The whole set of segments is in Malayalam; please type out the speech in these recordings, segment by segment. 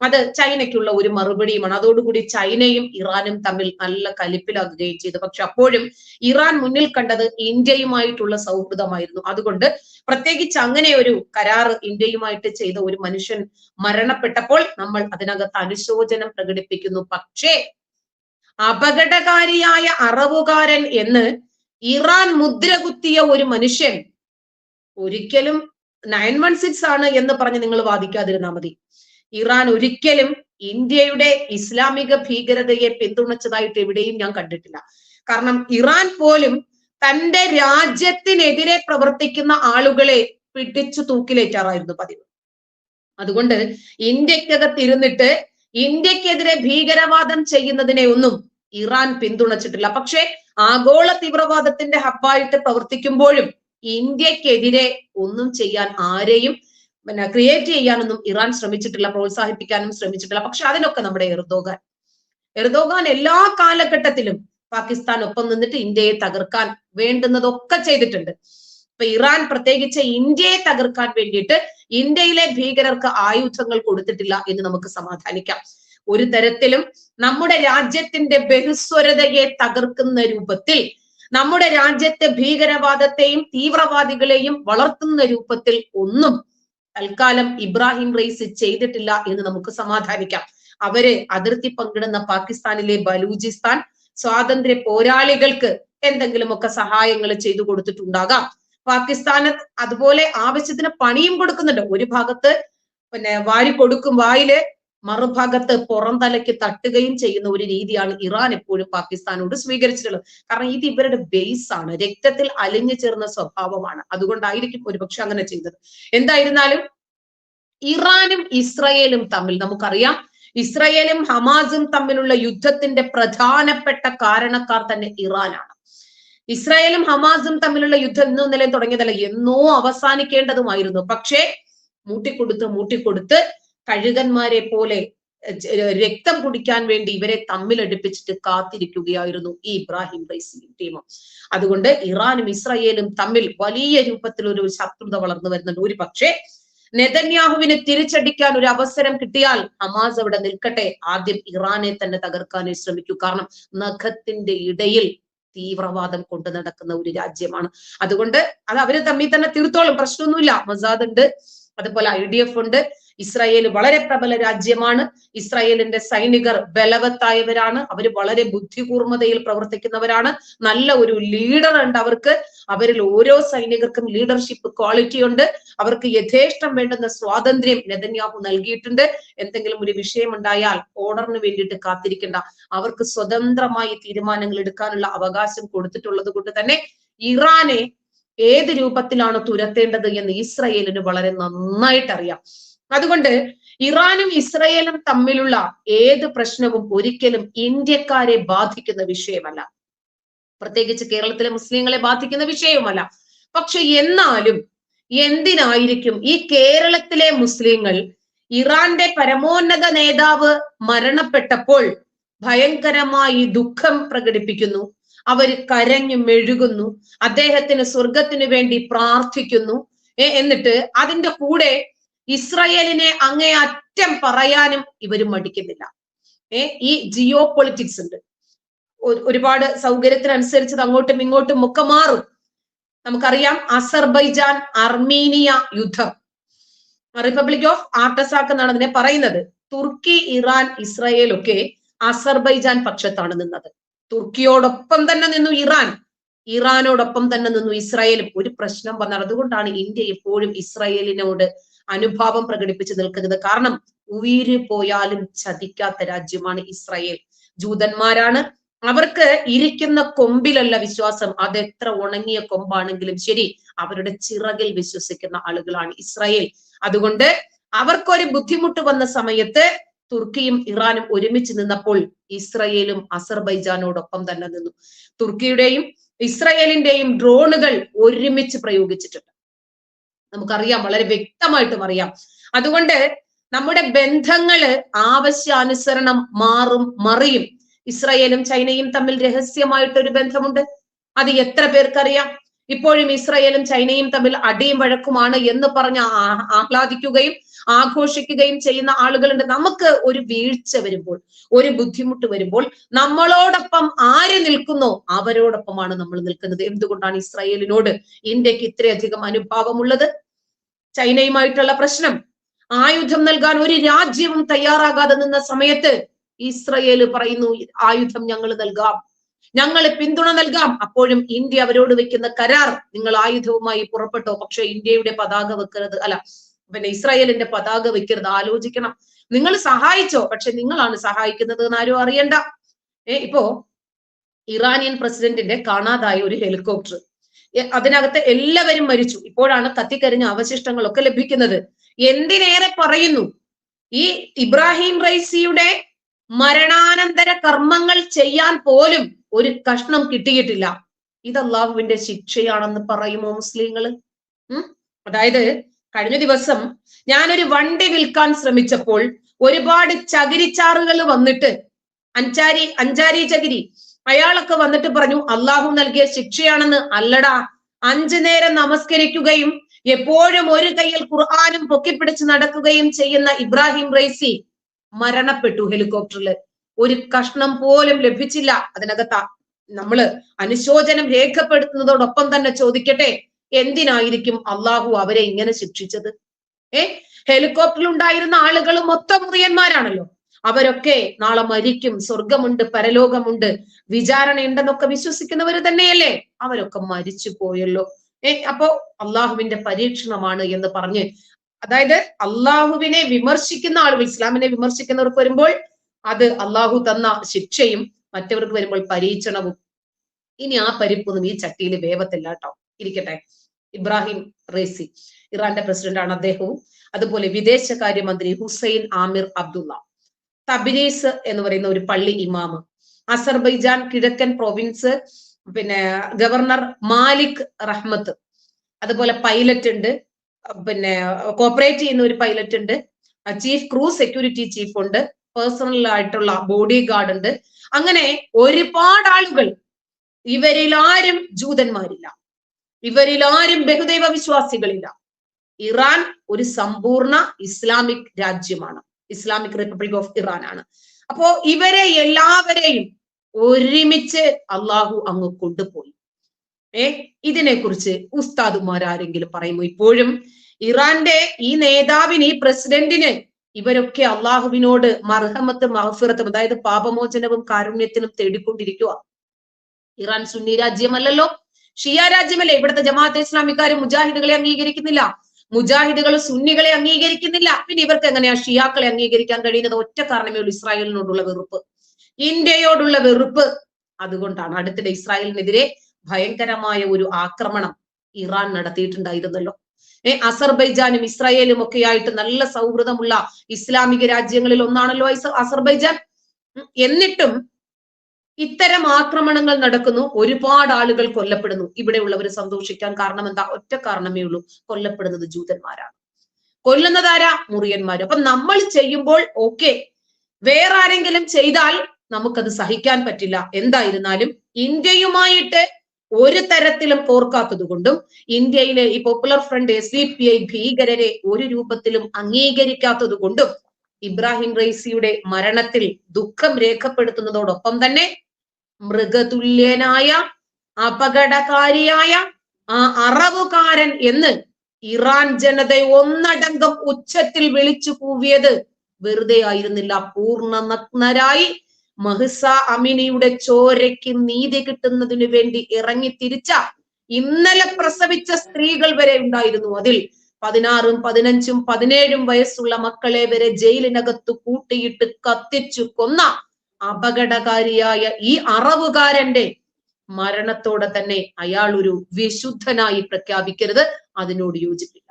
അത് ചൈനയ്ക്കുള്ള ഒരു മറുപടിയുമാണ്. അതോടുകൂടി ചൈനയും ഇറാനും തമ്മിൽ നല്ല കലിപ്പിലാകുകയും ചെയ്തു പക്ഷെ അപ്പോഴും ഇറാൻ മുന്നിൽ കണ്ടത് ഇന്ത്യയുമായിട്ടുള്ള സൗഹൃദമായിരുന്നു. അതുകൊണ്ട് പ്രത്യേകിച്ച് അങ്ങനെ ഒരു കരാർ ഇന്ത്യയുമായിട്ട് ചെയ്ത ഒരു മനുഷ്യൻ മരണപ്പെട്ടപ്പോൾ നമ്മൾ അതിനകത്ത് അനുശോചനം പ്രകടിപ്പിക്കുന്നു. പക്ഷേ അപകടകാരിയായ അറവുകാരൻ എന്ന് ഇറാൻ മുദ്ര കുത്തിയ ഒരു മനുഷ്യൻ ഒരിക്കലും നയൻ വൺ സിക്സ് ആണ് എന്ന് പറഞ്ഞ് നിങ്ങൾ വാദിക്കാതിരുന്നാൽ മതി. ഇറാൻ ഒരിക്കലും ഇന്ത്യയുടെ ഇസ്ലാമിക ഭീകരതയെ പിന്തുണച്ചതായിട്ട് എവിടെയും ഞാൻ കണ്ടിട്ടില്ല. കാരണം ഇറാൻ പോലും തന്റെ രാജ്യത്തിനെതിരെ പ്രവർത്തിക്കുന്ന ആളുകളെ പിടിച്ചു തൂക്കിലേറ്റാറായിരുന്നു പതിവ്. അതുകൊണ്ട് ഇന്ത്യക്കകത്ത് ഇരുന്നിട്ട് ഇന്ത്യക്കെതിരെ ഭീകരവാദം ചെയ്യുന്നതിനെ ഒന്നും ഇറാൻ പിന്തുണച്ചിട്ടില്ല. പക്ഷെ ആഗോള തീവ്രവാദത്തിന്റെ ഹബ്ബായിട്ട് പ്രവർത്തിക്കുമ്പോഴും ഇന്ത്യക്കെതിരെ ഒന്നും ചെയ്യാൻ ആരെയും പിന്നെ ക്രിയേറ്റ് ചെയ്യാനൊന്നും ഇറാൻ ശ്രമിച്ചിട്ടില്ല പ്രോത്സാഹിപ്പിക്കാനും ശ്രമിച്ചിട്ടില്ല. പക്ഷെ അതിനൊക്കെ നമ്മുടെ എർദോഗാൻ. എർദോഗാൻ എല്ലാ കാലഘട്ടത്തിലും പാകിസ്ഥാൻ ഒപ്പം നിന്നിട്ട് ഇന്ത്യയെ തകർക്കാൻ വേണ്ടുന്നതൊക്കെ ചെയ്തിട്ടുണ്ട്. ഇപ്പൊ ഇറാൻ പ്രത്യേകിച്ച് ഇന്ത്യയെ തകർക്കാൻ വേണ്ടിയിട്ട് ഇന്ത്യയിലെ ഭീകരർക്ക് ആയുധങ്ങൾ കൊടുത്തിട്ടില്ല എന്ന് നമുക്ക് സമാധാനിക്കാം. ഒരു തരത്തിലും നമ്മുടെ രാജ്യത്തിന്റെ ബഹുസ്വരതയെ തകർക്കുന്ന രൂപത്തിൽ നമ്മുടെ രാജ്യത്തെ ഭീകരവാദത്തെയും തീവ്രവാദികളെയും വളർത്തുന്ന രൂപത്തിൽ ഒന്നും തൽക്കാലം ഇബ്രാഹിം റൈസ് ചെയ്തിട്ടില്ല എന്ന് നമുക്ക് സമാധാനിക്കാം. അവർ അതിർത്തി പങ്കിടുന്ന പാകിസ്ഥാനിലെ ബലൂചിസ്ഥാൻ സ്വാതന്ത്ര്യ പോരാളികൾക്ക് എന്തെങ്കിലുമൊക്കെ സഹായങ്ങൾ ചെയ്തു കൊടുത്തിട്ടുണ്ടാകാം. പാകിസ്ഥാന് അതുപോലെ ആവശ്യത്തിന് പണിയും കൊടുക്കുന്നുണ്ട്. ഒരു ഭാഗത്ത് പിന്നെ വാരി കൊടുക്കും വായിൽ മറുഭാഗത്ത് പുറം തലയ്ക്ക് തട്ടുകയും ചെയ്യുന്ന ഒരു രീതിയാണ് ഇറാൻ എപ്പോഴും പാകിസ്ഥാനോട് സ്വീകരിച്ചിട്ടുള്ളത്. കാരണം ഇത് ഇവരുടെ ബേസ് ആണ്. രക്തത്തിൽ അലിഞ്ഞു ചേർന്ന സ്വഭാവമാണ്. അതുകൊണ്ടായിരിക്കും ഒരുപക്ഷെ അങ്ങനെ ചെയ്തത്. എന്തായിരുന്നാലും ഇറാനും ഇസ്രയേലും തമ്മിൽ നമുക്കറിയാം. ഇസ്രയേലും ഹമാസും തമ്മിലുള്ള യുദ്ധത്തിന്റെ പ്രധാനപ്പെട്ട കാരണക്കാർ തന്നെ ഇറാനാണ്. ഇസ്രായേലും ഹമാസും തമ്മിലുള്ള യുദ്ധം ഇന്നും നിലയിൽ തുടങ്ങിയതല്ല. എന്നോ അവസാനിക്കേണ്ടതുമായിരുന്നു. പക്ഷേ മൂട്ടിക്കൊടുത്ത് മൂട്ടിക്കൊടുത്ത് കഴുകന്മാരെ പോലെ രക്തം കുടിക്കാൻ വേണ്ടി ഇവരെ തമ്മിലടുപ്പിച്ചിട്ട് കാത്തിരിക്കുകയായിരുന്നു ഈ ഇബ്രാഹിം റൈസിയും ടീമും. അതുകൊണ്ട് ഇറാനും ഇസ്രായേലും തമ്മിൽ വലിയ രൂപത്തിൽ ഒരു ശത്രുത വളർന്നു വരുന്നുണ്ട്. ഒരു പക്ഷേ നെതന്യാഹുവിന് തിരിച്ചടിക്കാൻ ഒരു അവസരം കിട്ടിയാൽ ഹമാസ് അവിടെ നിൽക്കട്ടെ. ആദ്യം ഇറാനെ തന്നെ തകർക്കാനേ ശ്രമിക്കൂ. കാരണം നഖത്തിന്റെ ഇടയിൽ തീവ്രവാദം കൊണ്ടു നടക്കുന്ന ഒരു രാജ്യമാണ്. അതുകൊണ്ട് അത് അവർ തമ്മിൽ തന്നെ തീർത്തോളും. പ്രശ്നമൊന്നുമില്ല. മസാദ് ഉണ്ട്. അതുപോലെ ഐ ഡി എഫ് ഉണ്ട്. ഇസ്രായേൽ വളരെ പ്രബല രാജ്യമാണ്. ഇസ്രായേലിന്റെ സൈനികർ ബലവത്തായവരാണ്. അവർ വളരെ ബുദ്ധികൂർമ്മതയിൽ പ്രവർത്തിക്കുന്നവരാണ്. നല്ല ഒരു ലീഡർ ഉണ്ട് അവർക്ക്. അവരിൽ ഓരോ സൈനികർക്കും ലീഡർഷിപ്പ് ക്വാളിറ്റി ഉണ്ട്. അവർക്ക് യഥേഷ്ടം വേണ്ടുന്ന സ്വാതന്ത്ര്യം നെതന്യാഹു നൽകിയിട്ടുണ്ട്. എന്തെങ്കിലും ഒരു വിഷയം ഉണ്ടായാൽ ഓർഡറിന് വേണ്ടിയിട്ട് കാത്തിരിക്കേണ്ട. അവർക്ക് സ്വതന്ത്രമായി തീരുമാനങ്ങൾ എടുക്കാനുള്ള അവകാശം കൊടുത്തിട്ടുള്ളത് കൊണ്ട് തന്നെ ഇറാനെ ഏത് രൂപത്തിലാണ് തുരത്തേണ്ടത് എന്ന് ഇസ്രയേലിന് വളരെ നന്നായിട്ട് അറിയാം അതുകൊണ്ട് ഇറാനും ഇസ്രയേലും തമ്മിലുള്ള ഏത് പ്രശ്നവും ഒരിക്കലും ഇന്ത്യക്കാരെ ബാധിക്കുന്ന വിഷയമല്ല. പ്രത്യേകിച്ച് കേരളത്തിലെ മുസ്ലിങ്ങളെ ബാധിക്കുന്ന വിഷയവുമല്ല പക്ഷെ എന്നാലും എന്തിനായിരിക്കും ഈ കേരളത്തിലെ മുസ്ലിങ്ങൾ ഇറാന്റെ പരമോന്നത നേതാവ് മരണപ്പെട്ടപ്പോൾ ഭയങ്കരമായി ദുഃഖം പ്രകടിപ്പിക്കുന്നു. അവർ കരഞ്ഞു മെഴുകുന്നു. അദ്ദേഹത്തിന് സ്വർഗത്തിന് വേണ്ടി പ്രാർത്ഥിക്കുന്നു. എന്നിട്ട് അതിന്റെ കൂടെ ഇസ്രയേലിനെ അങ്ങേയറ്റം പറയാനും ഇവർ മടിക്കുന്നില്ല. ഏ ഈ ജിയോ പൊളിറ്റിക്സ് ഉണ്ട് ഒരുപാട് സൗകര്യത്തിനനുസരിച്ച് അങ്ങോട്ടും ഇങ്ങോട്ടും ഒക്കെ മാറും. നമുക്കറിയാം അസർബൈജാൻ അർമീനിയ യുദ്ധം. റിപ്പബ്ലിക് ഓഫ് ആർട്ടസാക്ക് എന്നാണ് അതിനെ പറയുന്നത്. തുർക്കി ഇറാൻ ഇസ്രായേൽ ഒക്കെ അസർബൈജാൻ പക്ഷത്താണ് നിന്നത്. തുർക്കിയോടൊപ്പം തന്നെ നിന്നു ഇറാൻ. ഇറാനോടൊപ്പം തന്നെ നിന്നു ഇസ്രായേലും. ഒരു പ്രശ്നം വന്നത് അതുകൊണ്ടാണ് ഇന്ത്യ എപ്പോഴും ഇസ്രായേലിനോട് അനുഭാവം പ്രകടിപ്പിച്ച് നിൽക്കുന്നത്. കാരണം ഉയിര് പോയാലും ചതിക്കാത്ത രാജ്യമാണ് ഇസ്രായേൽ. ജൂതന്മാരാണ്. അവർക്ക് ഇരിക്കുന്ന കൊമ്പിലല്ല വിശ്വാസം. അത് എത്ര ഉണങ്ങിയ കൊമ്പാണെങ്കിലും ശരി അവരുടെ ചിറകിൽ വിശ്വസിക്കുന്ന ആളുകളാണ് ഇസ്രായേൽ. അതുകൊണ്ട് അവർക്കൊരു ബുദ്ധിമുട്ട് വന്ന സമയത്ത് തുർക്കിയും ഇറാനും ഒരുമിച്ച് നിന്നപ്പോൾ ഇസ്രയേലും അസർബൈജാനോടൊപ്പം തന്നെ നിന്നു. തുർക്കിയുടെയും ഇസ്രയേലിന്റെയും ഡ്രോണുകൾ ഒരുമിച്ച് പ്രയോഗിച്ചിട്ടുണ്ട്. നമുക്കറിയാം വളരെ വ്യക്തമായിട്ടും അറിയാം. അതുകൊണ്ട് നമ്മുടെ ബന്ധങ്ങൾ ആവശ്യാനുസരണം മാറും മറിയും. ഇസ്രയേലും ചൈനയും തമ്മിൽ രഹസ്യമായിട്ട് ഒരു ബന്ധമുണ്ട്. അത് എത്ര പേർക്കറിയാം? ഇപ്പോഴും ഇസ്രയേലും ചൈനയും തമ്മിൽ അടിയും വഴക്കുമാണ് എന്ന് പറഞ്ഞ് ആഹ്ലാദിക്കുകയും ആഘോഷിക്കുകയും ചെയ്യുന്ന ആളുകളുണ്ട്. നമുക്ക് ഒരു വീഴ്ച വരുമ്പോൾ ഒരു ബുദ്ധിമുട്ട് വരുമ്പോൾ നമ്മളോടൊപ്പം ആര് നിൽക്കുന്നോ അവരോടൊപ്പമാണ് നമ്മൾ നിൽക്കുന്നത്. എന്തുകൊണ്ടാണ് ഇസ്രായേലിനോട് ഇന്ത്യയ്ക്ക് ഇത്രയധികം അനുഭാവമുള്ളത്? ചൈനയുമായിട്ടുള്ള പ്രശ്നം. ആയുധം നൽകാൻ ഒരു രാജ്യവും തയ്യാറാകാതെ നിന്ന സമയത്ത് ഇസ്രയേൽ പറയുന്നു ആയുധം ഞങ്ങൾ നൽകാം. ഞങ്ങൾ പിന്തുണ നൽകാം. അപ്പോഴും ഇന്ത്യ അവരോട് വെക്കുന്ന കരാർ നിങ്ങൾ ആയുധവുമായി പുറപ്പെട്ടോ? പക്ഷെ ഇന്ത്യയുടെ പതാക വെക്കരുത്. അല്ല പിന്നെ ഇസ്രായേലിന്റെ പതാക വെക്കരുത്. ആലോചിക്കണം. നിങ്ങൾ സഹായിച്ചോ? പക്ഷെ നിങ്ങളാണ് സഹായിക്കുന്നത് എന്ന് ആരും അറിയണ്ട. ഏ ഇപ്പോ ഇറാനിയൻ പ്രസിഡന്റിന്റെ കാണാതായ ഒരു ഹെലികോപ്റ്റർ. അതിനകത്ത് എല്ലാവരും മരിച്ചു. ഇപ്പോഴാണ് കത്തിക്കരിഞ്ഞ അവശിഷ്ടങ്ങളൊക്കെ ലഭിക്കുന്നത്. എന്തിനേറെ പറയുന്നു? ഈ ഇബ്രാഹിം റൈസിയുടെ മരണാനന്തര കർമ്മങ്ങൾ ചെയ്യാൻ പോലും ഒരു കഷ്ണം കിട്ടിയിട്ടില്ല. ഇത് അള്ളാഹുവിന്റെ ശിക്ഷയാണെന്ന് പറയുമോ മുസ്ലിങ്ങൾ? അതായത് കഴിഞ്ഞ ദിവസം ഞാനൊരു വണ്ടി വിൽക്കാൻ ശ്രമിച്ചപ്പോൾ ഒരുപാട് ചകിരിച്ചാറുകൾ വന്നിട്ട് അഞ്ചാരി അഞ്ചാരി ചകിരി. അയാളൊക്കെ വന്നിട്ട് പറഞ്ഞു അള്ളാഹു നൽകിയ ശിക്ഷയാണെന്ന് അല്ലടാ. അഞ്ചു നേരം നമസ്കരിക്കുകയും എപ്പോഴും ഒരു കയ്യിൽ ഖുർആാനും പൊക്കിപ്പിടിച്ച് നടക്കുകയും ചെയ്യുന്ന ഇബ്രാഹിം റൈസി മരണപ്പെട്ടു ഹെലികോപ്റ്ററിൽ ഒരു കഷ്ണം പോലും ലഭിച്ചില്ല അതിനകത്താ. നമ്മൾ അനുശോചനം രേഖപ്പെടുത്തുന്നതോടൊപ്പം തന്നെ ചോദിക്കട്ടെ? എന്തിനായിരിക്കും അള്ളാഹു അവരെ ഇങ്ങനെ ശിക്ഷിച്ചത്? ഏ? ഹെലികോപ്റ്ററിൽ ഉണ്ടായിരുന്ന ആളുകൾ മൊത്തം മുറിയന്മാരാണല്ലോ. അവരൊക്കെ നാളെ മരിക്കും സ്വർഗമുണ്ട് പരലോകമുണ്ട്. വിചാരണ ഉണ്ടെന്നൊക്കെ വിശ്വസിക്കുന്നവർ തന്നെയല്ലേ? അവരൊക്കെ മരിച്ചു പോയല്ലോ. ഏ? അപ്പോ അള്ളാഹുവിന്റെ പരീക്ഷണമാണ് എന്ന് പറഞ്ഞ് അതായത് അള്ളാഹുവിനെ വിമർശിക്കുന്ന ആളുകൾ ഇസ്ലാമിനെ വിമർശിക്കുന്നവർക്ക് വരുമ്പോൾ അത് അള്ളാഹു തന്ന ശിക്ഷയും മറ്റവർക്ക് വരുമ്പോൾ പരീക്ഷണവും. ഇനി ആ പരിപ്പൊന്നും ഈ ചട്ടിയിൽ വേവത്തില്ല കേട്ടോ. ഇരിക്കട്ടെ. ഇബ്രാഹിം റേസി ഇറാന്റെ പ്രസിഡന്റാണ് അദ്ദേഹവും. അതുപോലെ വിദേശകാര്യമന്ത്രി ഹുസൈൻ ആമിർ അബ്ദുള്ള തബിനേസ് എന്ന് പറയുന്ന ഒരു പള്ളി ഇമാമ് അസർബൈജാൻ കിഴക്കൻ പ്രൊവിൻസ് പിന്നെ ഗവർണർ മാലിക് റഹ്മത്ത് അതുപോലെ പൈലറ്റ് ഉണ്ട്. പിന്നെ കോപ്പറേറ്റ് ചെയ്യുന്ന ഒരു പൈലറ്റ് ഉണ്ട്. ചീഫ് ക്രൂ സെക്യൂരിറ്റി ചീഫ് ഉണ്ട്. പേഴ്സണൽ ആയിട്ടുള്ള ബോഡി ഗാർഡ് ഉണ്ട്. അങ്ങനെ ഒരുപാട് ആളുകൾ ഇവരിൽ ആരും ജൂതന്മാരില്ല. ഇവരിൽ ആരും ബഹുദൈവ വിശ്വാസികളില്ല ഇറാൻ ഒരു സമ്പൂർണ ഇസ്ലാമിക് രാജ്യമാണ്. ഇസ്ലാമിക് റിപ്പബ്ലിക് ഓഫ് ഇറാൻ ആണ്. അപ്പോ ഇവരെ എല്ലാവരെയും ഒരുമിച്ച് അള്ളാഹു അങ്ങ് കൊണ്ടുപോയി. ഏ? ഇതിനെക്കുറിച്ച് ഉസ്താദുമാർ ആരെങ്കിലും പറയുമോ ഇപ്പോഴും? ഇറാന്റെ ഈ നേതാവിന് ഈ പ്രസിഡന്റിന് ഇവരൊക്കെ അള്ളാഹുവിനോട് മർഹമത്തും മഹഫിറത്തും അതായത് പാപമോചനവും കാരുണ്യത്തിനും തേടിക്കൊണ്ടിരിക്കുക ഇറാൻ സുന്നി രാജ്യമല്ലല്ലോ. ഷിയ രാജ്യമല്ലേ? ഇവിടുത്തെ ജമാഅത്തെ ഇസ്ലാമിക്കാർ മുജാഹിദുകളെ അംഗീകരിക്കുന്നില്ല. മുജാഹിദുകൾ സുന്നികളെ അംഗീകരിക്കുന്നില്ല. പിന്നെ ഇവർക്ക് എങ്ങനെയാ ഷിയാക്കളെ അംഗീകരിക്കാൻ കഴിയുന്നത്? ഒറ്റ കാരണമേ ഉള്ളൂ ഇസ്രായേലിനോടുള്ള വെറുപ്പ്. ഇന്ത്യയോടുള്ള വെറുപ്പ്. അതുകൊണ്ടാണ് അടുത്തിടെ ഇസ്രായേലിനെതിരെ ഭയങ്കരമായ ഒരു ആക്രമണം ഇറാൻ നടത്തിയിട്ടുണ്ടായിരുന്നല്ലോ. ഏ അസർബൈജാനും ഇസ്രായേലും ഒക്കെ ആയിട്ട് നല്ല സൗഹൃദമുള്ള ഇസ്ലാമിക രാജ്യങ്ങളിൽ ഒന്നാണല്ലോ അസർബൈജാൻ. എന്നിട്ടും ഇത്തരം ആക്രമണങ്ങൾ നടക്കുന്നു. ഒരുപാട് ആളുകൾ കൊല്ലപ്പെടുന്നു. ഇവിടെയുള്ളവർ സന്തോഷിക്കാൻ കാരണം എന്താ? ഒറ്റ കാരണമേ ഉള്ളൂ. കൊല്ലപ്പെടുന്നത് ജൂതന്മാരാണ്. കൊല്ലുന്നതാരാ മുറിയന്മാര്. അപ്പൊ നമ്മൾ ചെയ്യുമ്പോൾ ഓക്കെ വേറെ ആരെങ്കിലും ചെയ്താൽ നമുക്കത് സഹിക്കാൻ പറ്റില്ല. എന്തായിരുന്നാലും ഇന്ത്യയുമായിട്ട് ഒരു തരത്തിലും കോർക്കാത്തത് കൊണ്ടും ഇന്ത്യയിലെ ഈ popular front S D P I ഭീകരരെ ഒരു രൂപത്തിലും അംഗീകരിക്കാത്തത് കൊണ്ടും ഇബ്രാഹിം റൈസിയുടെ മരണത്തിൽ ദുഃഖം രേഖപ്പെടുത്തുന്നതോടൊപ്പം തന്നെ മൃഗതുല്യനായ അപകടകാരിയായ ആ അറവുകാരൻ എന്ന് ഇറാൻ ജനത ഒന്നടങ്കം ഉച്ചത്തിൽ വിളിച്ചു കൂവിയത് വെറുതെ ആയിരുന്നില്ല. പൂർണ നഗ്നരായി മഹിസ അമിനിയുടെ ചോരയ്ക്ക് നീതി കിട്ടുന്നതിനു വേണ്ടി ഇറങ്ങി തിരിച്ച ഇന്നലെ പ്രസവിച്ച സ്ത്രീകൾ വരെ ഉണ്ടായിരുന്നു. അതിൽ പതിനാറും പതിനഞ്ചും പതിനേഴും വയസ്സുള്ള മക്കളെ വരെ ജയിലിനകത്ത് കൂട്ടിയിട്ട് കത്തിച്ചു കൊന്ന അപകടകാരിയായ ഈ അറവുകാരന്റെ മരണത്തോടെ തന്നെ അയാൾ ഒരു വിശുദ്ധനായി പ്രഖ്യാപിക്കരുത്. അതിനോട് യോജിപ്പില്ല.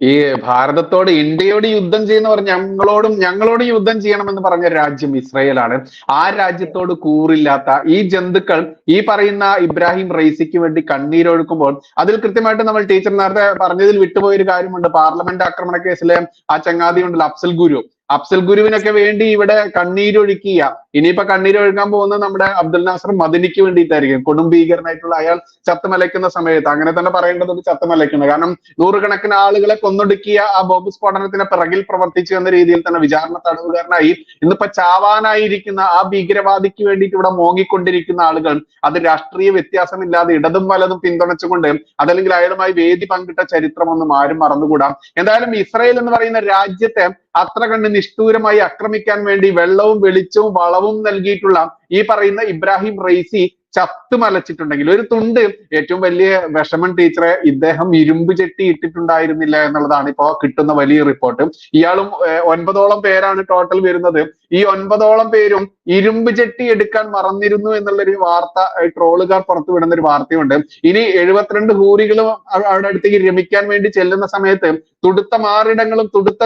ഈ ഭാരതത്തോട് ഇന്ത്യയോട് യുദ്ധം ചെയ്യുന്ന പറഞ്ഞ ഞങ്ങളോടും ഞങ്ങളോട് യുദ്ധം ചെയ്യണമെന്ന് പറഞ്ഞ രാജ്യം ഇസ്രയേലാണ്. ആ രാജ്യത്തോട് കൂറില്ലാത്ത ഈ ജന്തുക്കൾ ഈ പറയുന്ന ഇബ്രാഹിം റൈസിക്ക് വേണ്ടി കണ്ണീരൊഴുക്കുമ്പോൾ അതിൽ കൃത്യമായിട്ട് നമ്മൾ ടീച്ചർ നേരത്തെ പറഞ്ഞതിൽ വിട്ടുപോയൊരു കാര്യമുണ്ട്. പാർലമെന്റ് ആക്രമണ കേസിലെ ആ ചങ്ങാതി ഉണ്ടല്ലോ അഫ്സൽ ഗുരു. അഫ്സൽ ഗുരുവിനൊക്കെ വേണ്ടി ഇവിടെ കണ്ണീരൊഴുക്കിയ ഇനിയിപ്പോ കണ്ണീര് ഒഴുകാൻ പോകുന്നത് നമ്മുടെ അബ്ദുൽ നാസർ മദനിക്ക് വേണ്ടിയിട്ടായിരിക്കും. കൊടും ഭീകരനായിട്ടുള്ള അയാൾ ചത്തുമലയ്ക്കുന്ന സമയത്ത്. അങ്ങനെ തന്നെ പറയേണ്ടത് ചത്തുമലയ്ക്കുന്നത് കാരണം നൂറുകണക്കിന് ആളുകളെ കൊന്നൊടുക്കിയ ആ ബോംബ് സ്ഫോടനത്തിന് പിറകിൽ പ്രവർത്തിച്ചു എന്ന രീതിയിൽ തന്നെ വിചാരണ തടവുകാരനായി ഇന്നിപ്പോ ചാവാനായിരിക്കുന്ന ആ ഭീകരവാദിക്ക് വേണ്ടിയിട്ട് ഇവിടെ മോങ്ങിക്കൊണ്ടിരിക്കുന്ന ആളുകൾ അത് രാഷ്ട്രീയ വ്യത്യാസമില്ലാതെ ഇടതും വലതും പിന്തുണച്ചുകൊണ്ട് അതല്ലെങ്കിൽ അയാളുമായി വേദി പങ്കിട്ട ചരിത്രമൊന്നും ആരും മറന്നുകൂടാ. എന്തായാലും ഇസ്രയേൽ എന്ന് പറയുന്ന രാജ്യത്തെ അത്ര കണ്ട് നിഷ്ഠൂരമായി ആക്രമിക്കാൻ വേണ്ടി വെള്ളവും വെളിച്ചവും വളവും നൽകിയിട്ടുള്ള ഈ പറയുന്ന ഇബ്രാഹിം റൈസി ചത്ത് മലച്ചിട്ടുണ്ടെങ്കിൽ ഒരു തുണ്ട് ഏറ്റവും വലിയ വിഷമൻ ടീച്ചറെ ഇദ്ദേഹം ഇരുമ്പ് ചെട്ടി ഇട്ടിട്ടുണ്ടായിരുന്നില്ല എന്നുള്ളതാണ് ഇപ്പോ കിട്ടുന്ന വലിയ റിപ്പോർട്ട് ഇയാളും ഒൻപതോളം പേരാണ് ടോട്ടൽ വരുന്നത്. ഈ ഒൻപതോളം പേരും ഇരുമ്പ് ചെട്ടി എടുക്കാൻ മറന്നിരുന്നു എന്നുള്ളൊരു വാർത്ത ട്രോളുകാർ പുറത്തു വിടുന്ന ഒരു വാർത്തയുണ്ട്. ഇനി എഴുപത്തിരണ്ട് ഹൂറികളും അവിടെ അടുത്തേക്ക് രമിക്കാൻ വേണ്ടി ചെല്ലുന്ന സമയത്ത് തുടുത്ത മാറിടങ്ങളും തുടുത്ത